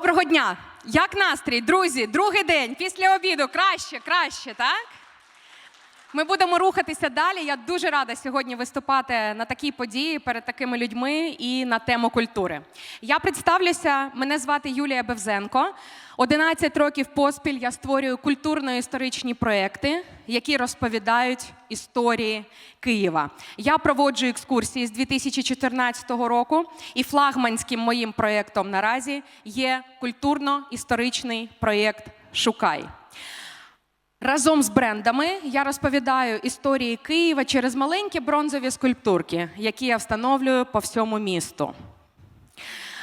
Доброго дня! Як настрій, друзі? Другий день після обіду. Краще, краще, так? Ми будемо рухатися далі. Я дуже рада сьогодні виступати на такій події перед такими людьми і на тему культури. Я представлюся, мене звати Юлія Бевзенко. 11 років поспіль я створюю культурно-історичні проекти, які розповідають історії Києва. Я проводжу екскурсії з 2014 року, і флагманським моїм проєктом наразі є культурно-історичний проєкт Шукай. Разом з брендами я розповідаю історії Києва через маленькі бронзові скульптурки, які я встановлюю по всьому місту.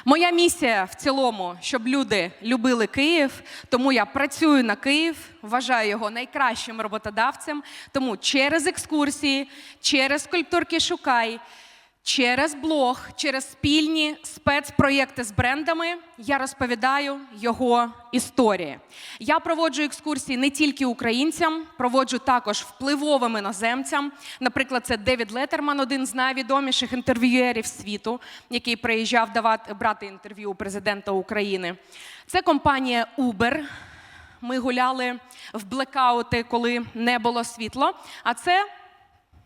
Моя місія в цілому, щоб люди любили Київ, тому я працюю на Київ, вважаю його найкращим роботодавцем. Тому через екскурсії, через скульптурки Шукай, через блог, через спільні спецпроєкти з брендами я розповідаю його історії. Я проводжу екскурсії не тільки українцям, проводжу також впливовим іноземцям. Наприклад, це Девід Летерман, один з найвідоміших інтерв'юєрів світу, який приїжджав давати брати інтерв'ю у президента України. Це компанія Uber. Ми гуляли в блекаути, коли не було світло. А це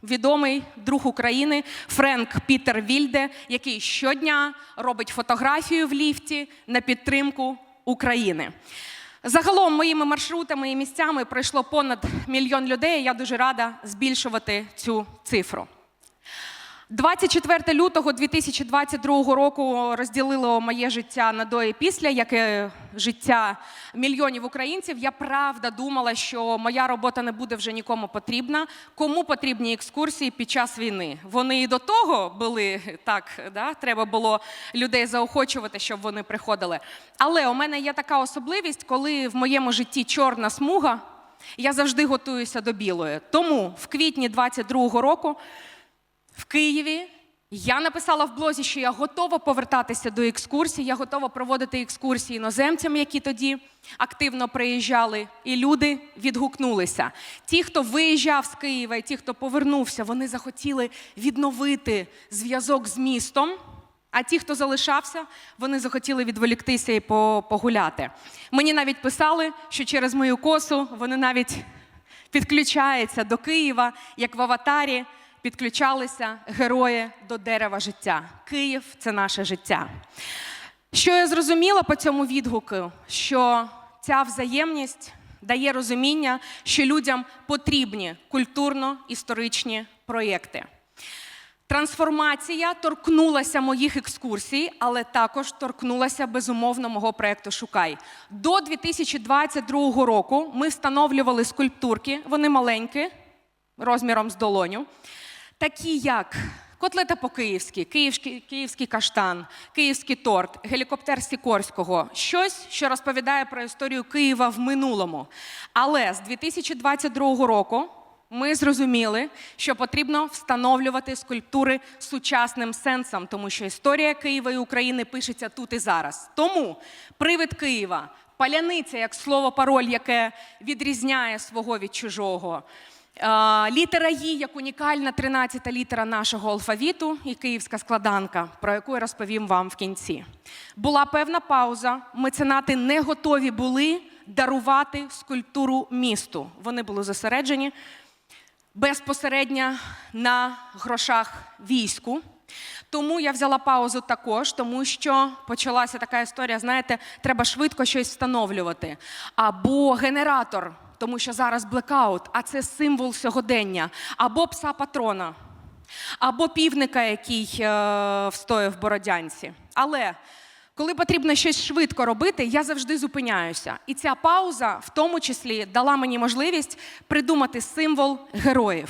відомий друг України Френк Пітер Вільде, який щодня робить фотографію в ліфті на підтримку України. Загалом моїми маршрутами і місцями пройшло понад мільйон людей. Я дуже рада збільшувати цю цифру. 24 лютого 2022 року розділило моє життя на до і після, як і життя мільйонів українців. Я правда думала, що моя робота не буде вже нікому потрібна. Кому потрібні екскурсії під час війни? Вони і до того були так, да? треба було людей заохочувати, щоб вони приходили. Але у мене є така особливість, коли в моєму житті чорна смуга, я завжди готуюся до білої. Тому в квітні 22 року. В Києві я написала в блозі, що я готова повертатися до екскурсій, я готова проводити екскурсії іноземцям, які тоді активно приїжджали, і люди відгукнулися. Ті, хто виїжджав з Києва, і ті, хто повернувся, вони захотіли відновити зв'язок з містом. А ті, хто залишався, вони захотіли відволіктися і погуляти. Мені навіть писали, що через мою косу вони навіть підключаються до Києва, як в аватарі підключалися герої до дерева життя. Київ це наше життя. Що я зрозуміла по цьому відгуку, що ця взаємність дає розуміння, що людям потрібні культурно-історичні проєкти. Трансформація торкнулася моїх екскурсій, але також торкнулася безумовно мого проєкту Шукай. До 2022 року ми встановлювали скульптурки, вони маленькі, розміром з долоню такі як котлета по-київськи, київський, київський каштан, київський торт, гелікоптер Сікорського щось, що розповідає про історію Києва в минулому. Але з 2022 року. Ми зрозуміли, що потрібно встановлювати скульптури сучасним сенсом, тому що історія Києва і України пишеться тут і зараз. Тому привид Києва, паляниця як слово пароль, яке відрізняє свого від чужого. Літера «І» як унікальна 13-та літера нашого алфавіту і київська складанка, про яку я розповім вам в кінці. Була певна пауза. Меценати не готові були дарувати скульптуру місту. Вони були зосереджені безпосередньо на грошах війську. Тому я взяла паузу також, тому що почалася така історія: знаєте, треба швидко щось встановлювати. Або генератор тому що зараз блекаут, а це символ сьогодення, або пса патрона, або півника, який е, встояв в Бородянці. Але коли потрібно щось швидко робити, я завжди зупиняюся. І ця пауза, в тому числі, дала мені можливість придумати символ героїв.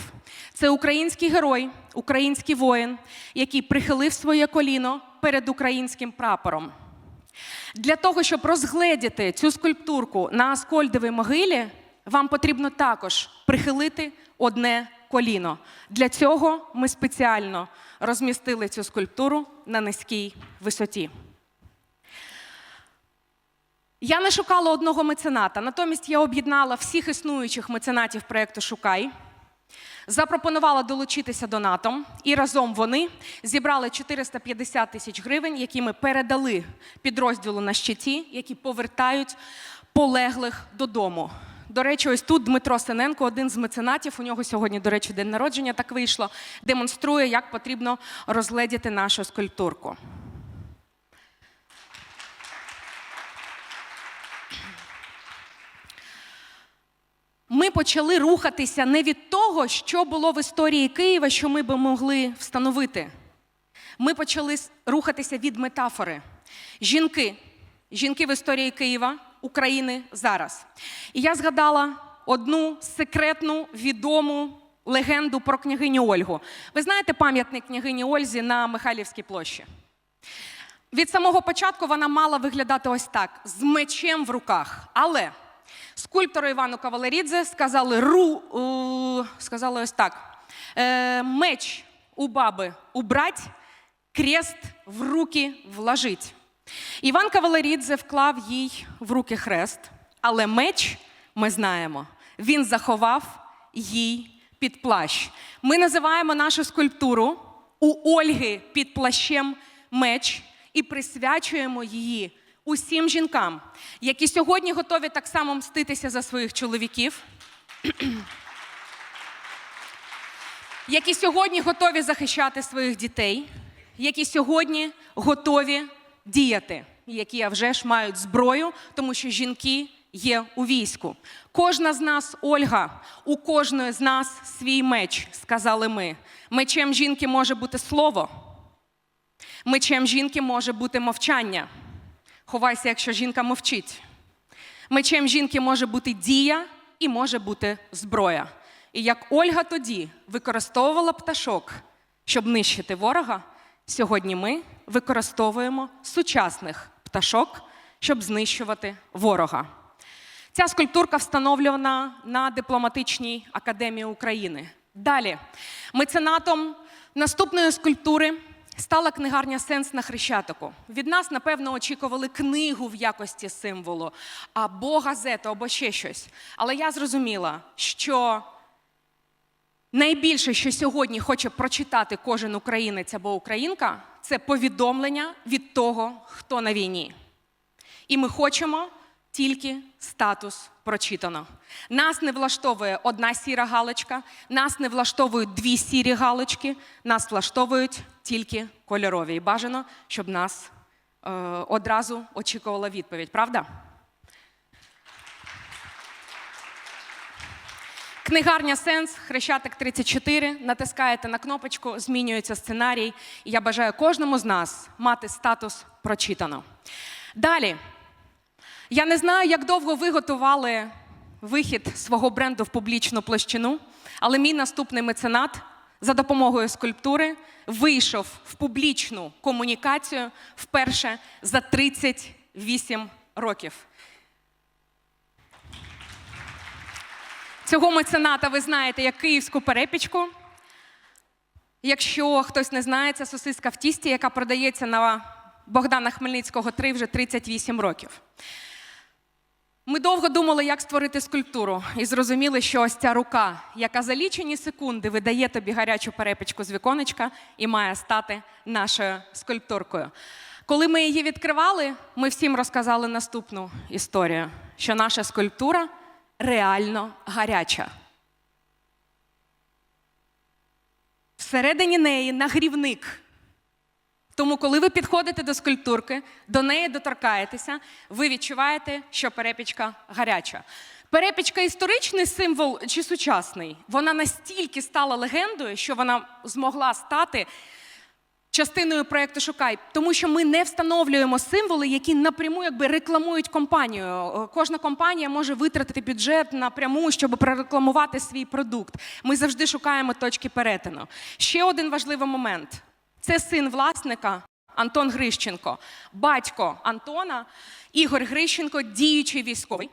Це український герой, український воїн, який прихилив своє коліно перед українським прапором. Для того, щоб розгледіти цю скульптурку на Аскольдовій могилі, вам потрібно також прихилити одне коліно. Для цього ми спеціально розмістили цю скульптуру на низькій висоті. Я не шукала одного мецената, натомість я об'єднала всіх існуючих меценатів проєкту Шукай. запропонувала долучитися до НАТО, і разом вони зібрали 450 тисяч гривень, які ми передали підрозділу на щиті, які повертають полеглих додому. До речі, ось тут Дмитро Синенко, один з меценатів. У нього сьогодні, до речі, день народження так вийшло. Демонструє, як потрібно розгледіти нашу скульптурку. Ми почали рухатися не від того, що було в історії Києва, що ми би могли встановити. Ми почали рухатися від метафори. Жінки, жінки в історії Києва, України зараз. І я згадала одну секретну відому легенду про княгиню Ольгу. Ви знаєте пам'ятник княгині Ользі на Михайлівській площі? Від самого початку вона мала виглядати ось так: з мечем в руках. Але скульптору Івану Кавалерідзе сказали ру, у, сказали ось так: е, меч у баби убрать, крест в руки вложить. Іван Кавалерідзе вклав їй в руки хрест, але меч, ми знаємо, він заховав їй під плащ. Ми називаємо нашу скульптуру у Ольги під плащем меч і присвячуємо її усім жінкам, які сьогодні готові так само мститися за своїх чоловіків, які сьогодні готові захищати своїх дітей, які сьогодні готові діяти, які а вже ж мають зброю, тому що жінки є у війську. Кожна з нас, Ольга, у кожної з нас свій меч, сказали ми. Мечем жінки може бути слово. Мечем жінки може бути мовчання. Ховайся, якщо жінка мовчить. Мечем жінки може бути дія і може бути зброя. І як Ольга тоді використовувала пташок, щоб нищити ворога, сьогодні ми використовуємо сучасних пташок, щоб знищувати ворога. Ця скульптурка встановлена на дипломатичній академії України. Далі, меценатом наступної скульптури стала книгарня Сенс на Хрещатику. Від нас, напевно, очікували книгу в якості символу, або газету, або ще щось. Але я зрозуміла, що найбільше, що сьогодні хоче прочитати кожен українець або українка, це повідомлення від того, хто на війні. І ми хочемо тільки статус прочитано. Нас не влаштовує одна сіра галочка, нас не влаштовують дві сірі галочки, нас влаштовують тільки кольорові. І бажано, щоб нас е, одразу очікувала відповідь, правда? Книгарня Сенс, Хрещатик 34. Натискаєте на кнопочку, змінюється сценарій. І я бажаю кожному з нас мати статус прочитано. Далі. Я не знаю, як довго ви готували вихід свого бренду в публічну площину, але мій наступний меценат за допомогою скульптури вийшов в публічну комунікацію вперше за 38 років. Цього мецената ви знаєте як київську перепічку. Якщо хтось не знає, це сосиска в тісті, яка продається на Богдана Хмельницького 3 вже 38 років. Ми довго думали, як створити скульптуру, і зрозуміли, що ось ця рука, яка за лічені секунди видає тобі гарячу перепічку з віконечка і має стати нашою скульптуркою. Коли ми її відкривали, ми всім розказали наступну історію: що наша скульптура реально гаряча. Всередині неї нагрівник. Тому, коли ви підходите до скульптурки, до неї доторкаєтеся, ви відчуваєте, що перепічка гаряча. Перепічка історичний символ чи сучасний? Вона настільки стала легендою, що вона змогла стати частиною проєкту Шукай, тому що ми не встановлюємо символи, які напряму якби рекламують компанію. Е, Кожна компанія може витратити бюджет напряму, щоб прорекламувати свій продукт. Ми завжди шукаємо точки перетину. Ще один важливий момент: це син власника. Антон Грищенко, батько Антона, Ігор Грищенко, діючий військовий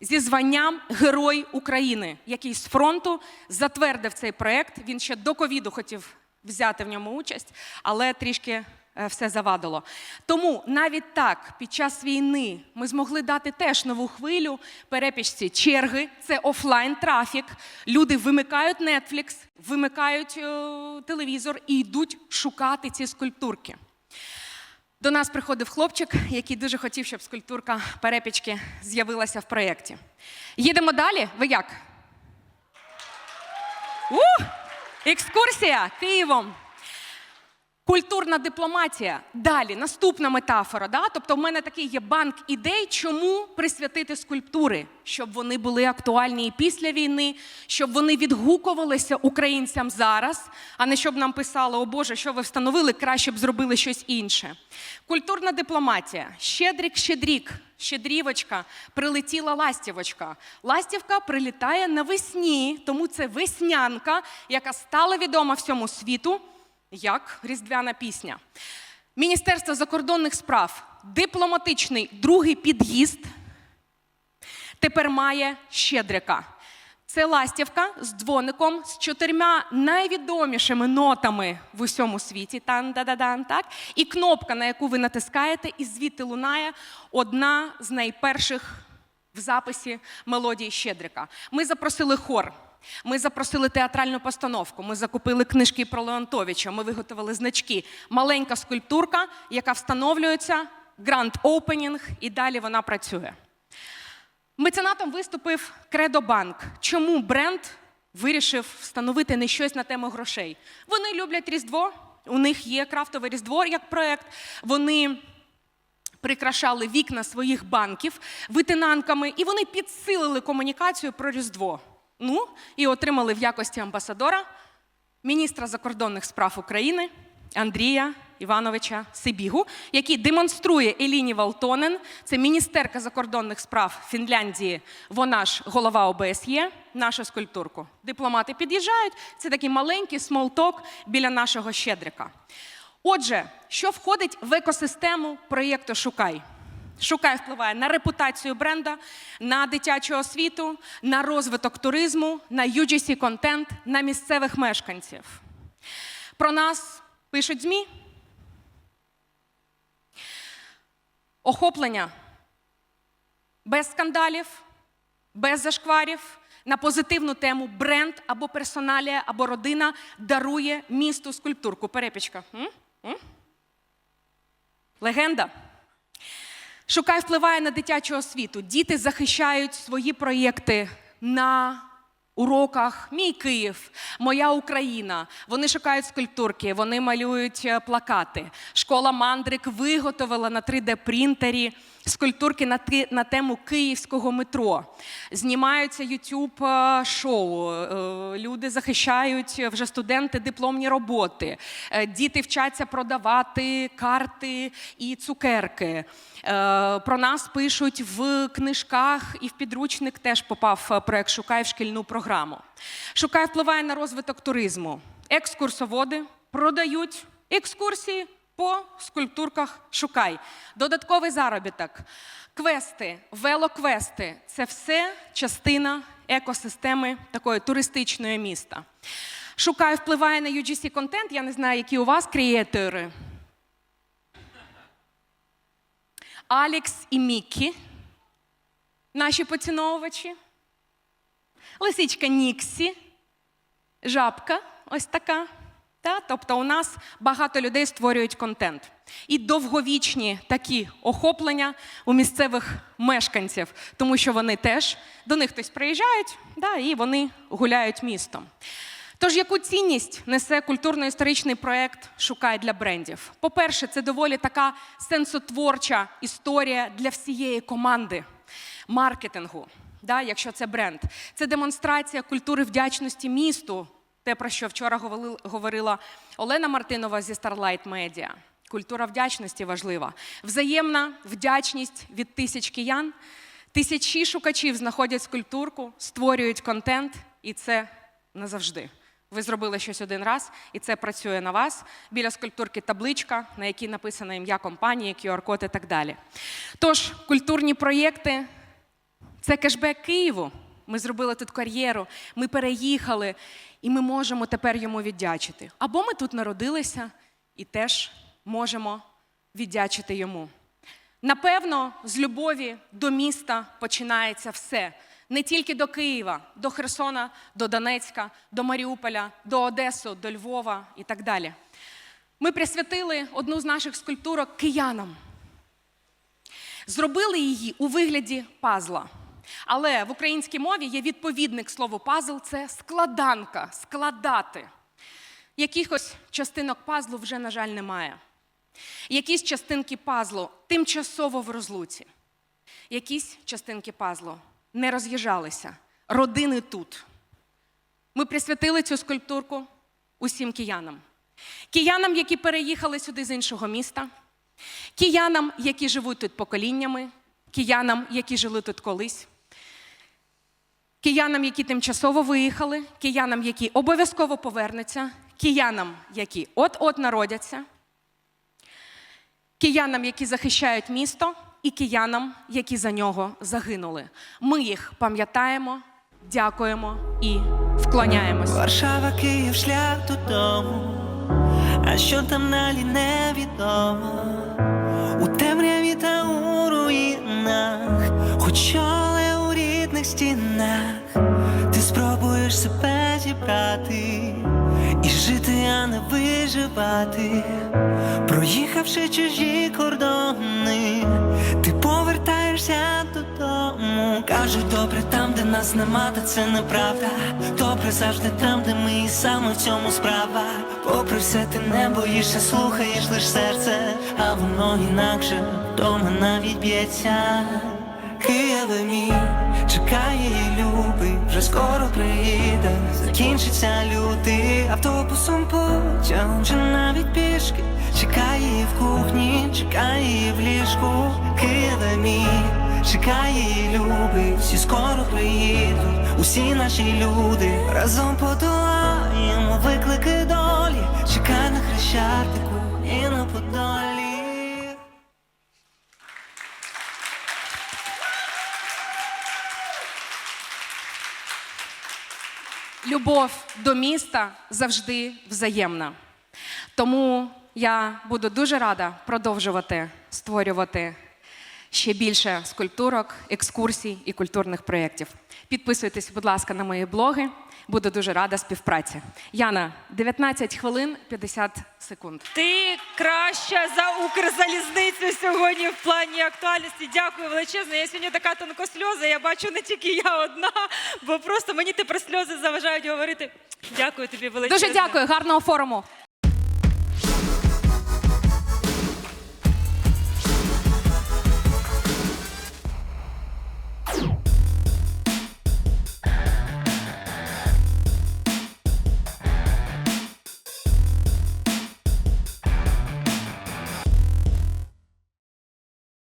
зі званням Герой України, який з фронту затвердив цей проект. Він ще до ковіду хотів взяти в ньому участь, але трішки е, все завадило. Тому навіть так, під час війни ми змогли дати теж нову хвилю перепічці черги. Це офлайн трафік. Люди вимикають Netflix, вимикають е, телевізор і йдуть шукати ці скульптурки. До нас приходив хлопчик, який дуже хотів, щоб скульптурка перепічки з'явилася в проєкті. Їдемо далі. Ви як? У! Екскурсія Києвом. Культурна дипломатія. Далі, наступна метафора. Да? Тобто, в мене такий є банк ідей, чому присвятити скульптури, щоб вони були актуальні і після війни, щоб вони відгукувалися українцям зараз, а не щоб нам писали, о Боже, що ви встановили, краще б зробили щось інше. Культурна дипломатія. Щедрік, щедрік, щедрівочка, прилетіла ластівочка. Ластівка прилітає навесні, тому це веснянка, яка стала відома всьому світу як різдвяна пісня. Міністерство закордонних справ, дипломатичний другий під'їзд тепер має щедрика. Це ластівка з дзвоником з чотирма найвідомішими нотами в усьому світі. тан да да дан так? І кнопка, на яку ви натискаєте, і звідти лунає одна з найперших в записі мелодії Щедрика. Ми запросили хор. Ми запросили театральну постановку, ми закупили книжки про Леонтовича, ми виготовили значки. Маленька скульптурка, яка встановлюється, гранд опенінг, і далі вона працює. Меценатом виступив Кредобанк. Чому бренд вирішив встановити не щось на тему грошей? Вони люблять Різдво, у них є крафтове Різдво як проект. Вони прикрашали вікна своїх банків витинанками, і вони підсилили комунікацію про Різдво. Ну і отримали в якості амбасадора міністра закордонних справ України Андрія Івановича Сибігу, який демонструє Еліні Валтонен, це міністерка закордонних справ Фінляндії. Вона ж голова ОБСЄ, нашу скульптурку. Дипломати під'їжджають. Це такий маленький смолток біля нашого щедрика. Отже, що входить в екосистему проєкту Шукай? Шукай впливає на репутацію бренда, на дитячу освіту, на розвиток туризму, на UGC контент, на місцевих мешканців. Про нас пишуть ЗМІ. Охоплення без скандалів, без зашкварів. На позитивну тему бренд або персоналія, або родина дарує місту скульптурку. Перепічка. М? М? Легенда. Шукай впливає на дитячу освіту. Діти захищають свої проєкти на уроках. Мій Київ, моя Україна. Вони шукають скульптурки, вони малюють е, плакати. Школа Мандрик виготовила на 3D-принтері скульптурки на, на тему київського метро. Знімаються youtube е, шоу. е, Люди захищають вже студенти дипломні роботи. Діти вчаться продавати карти і цукерки. Про нас пишуть в книжках і в підручник теж попав проект Шукай в шкільну програму. Шукай впливає на розвиток туризму. Екскурсоводи продають екскурсії по скульптурках Шукай. Додатковий заробіток. Квести, велоквести це все частина екосистеми такої туристичної міста. Шукай впливає на UGC контент. Я не знаю, які у вас креатори. Алікс і Міккі, наші поціновувачі, лисичка Ніксі, жабка ось така. Та? Тобто у нас багато людей створюють контент. І довговічні такі охоплення у місцевих мешканців, тому що вони теж до них хтось приїжджають, да, і вони гуляють містом. Тож, яку цінність несе культурно-історичний проєкт Шукай для брендів? По-перше, це доволі така сенсотворча історія для всієї команди маркетингу, да, якщо це бренд. Це демонстрація культури вдячності місту, те, про що вчора говорила Олена Мартинова зі Starlight Media. Культура вдячності важлива. Взаємна вдячність від тисяч киян. Тисячі шукачів знаходять скульптурку, створюють контент, і це назавжди. Ви зробили щось один раз, і це працює на вас. Біля скульптурки табличка, на якій написано ім'я компанії, QR-код і так далі. Тож, культурні проєкти це кешбек Києву. Ми зробили тут кар'єру, ми переїхали, і ми можемо тепер йому віддячити. Або ми тут народилися і теж можемо віддячити йому. Напевно, з любові до міста починається все. Не тільки до Києва, до Херсона, до Донецька, до Маріуполя, до Одесу, до Львова і так далі. Ми присвятили одну з наших скульптурок киянам. Зробили її у вигляді пазла. Але в українській мові є відповідник слову пазл це складанка, складати. Якихось частинок пазлу вже, на жаль, немає. Якісь частинки пазлу тимчасово в розлуці. Якісь частинки пазлу не роз'їжджалися. Родини тут. Ми присвятили цю скульптурку усім киянам. Киянам, які переїхали сюди з іншого міста, киянам, які живуть тут поколіннями, киянам, які жили тут колись, киянам, які тимчасово виїхали, киянам, які обов'язково повернуться, киянам, які от-от народяться, киянам, які захищають місто, і киянам, які за нього загинули. Ми їх пам'ятаємо, дякуємо і вклоняємось. Варшава, Київ, шлях додому. А що там далі невідомо. У темряві та у руїнах, хоч але стінах, ти спробуєш себе зібрати і жити, а не виживати. Проїхавши чужі кордони, ти повертаєшся додому. Кажуть, добре там, де нас нема, та це неправда. Добре завжди там, де ми і саме в цьому справа. Попри все, ти не боїшся, слухаєш лиш серце, а воно інакше вдома навіть б'ється. Києве мій, чекає її любий, вже скоро приїде, закінчиться лютий автобусом потягом, чи навіть пішки, чекає її в кухні, чекає її в ліжку, Києве мій, чекає її любий, всі скоро приїдуть, усі наші люди разом подолаємо виклики долі, чекай на хрещатику і на подолі. Любов до міста завжди взаємна. Тому я буду дуже рада продовжувати створювати ще більше скульптурок, екскурсій і культурних проєктів. Підписуйтесь, будь ласка, на мої блоги. Буду дуже рада співпраці. Яна, 19 хвилин 50 секунд. Ти краща за Укрзалізницю сьогодні в плані актуальності. Дякую величезно. Я сьогодні така тонкосльоза. Я бачу не тільки я одна, бо просто мені тепер сльози заважають говорити. Дякую тобі величезно. Дуже дякую, гарного форуму.